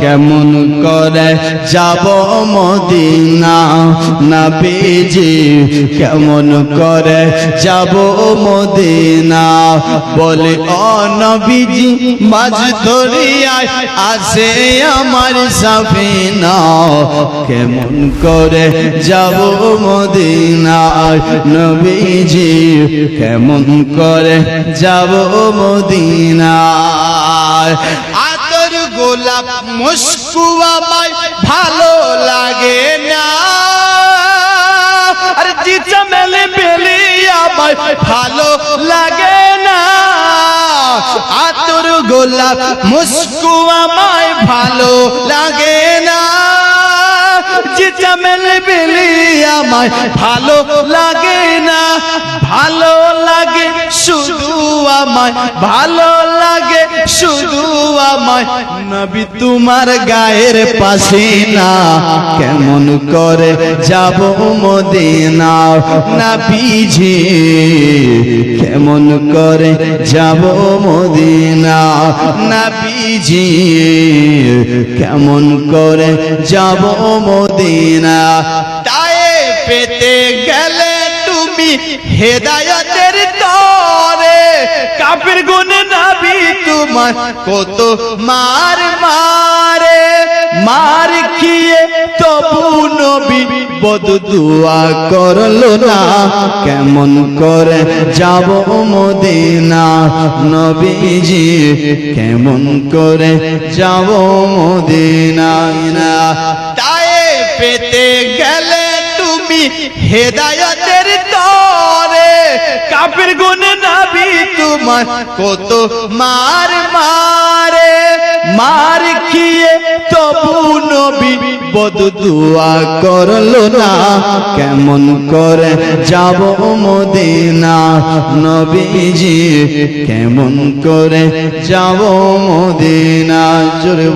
কেমন করে যাব মদিনা? নবীজি, কেমন করে যাব মদিনা? বলে, ও নবীজি মাঝ দরিয়ায় আসে আমার সাফিনা। কেমন করে যাব মদিনায় নবীজি, কেমন করে যাব আতর গোলাপ মুস্কুয়া মাই ভালো লাগে না। আর জি চমেলে বেলি আমায়, ভালো লাগে না। আতর গোলাপ মুস্কুয়া মাই ভালো লাগে না। জি চমেলে বেলি আমায়, ভালো লাগে না। ভালো লাগে শুধু আমায় ভালো লাগে, শুধু আমায়। নবী, তোমার গায়ের পাশে না কেমন করে যাব মদিনা নবীজি, কেমন করে যাব মদিনা নবীজি, কেমন করে যাব মদিনা তাই পেতে গেলে তুমি হেদায়তের তরে কাপের গুণ নাবি তোমার কত মার মারে, মার খেয়ে তবু নবী বদ দুয়া করল না। কেমন করে যাব মদিনা নবীজি, কেমন করে যাব মদিনা না। তাই পেতে গেলে তুমি হেদায়তের তরে, কাপের গুণ নাবি তোমার কত মার মারে, মার খেয়ে তবু নবী বদ দুয়া করল না। কেমন করে যাব মদিনা নবীজি, কেমন করে যাব মদিনা? জোরে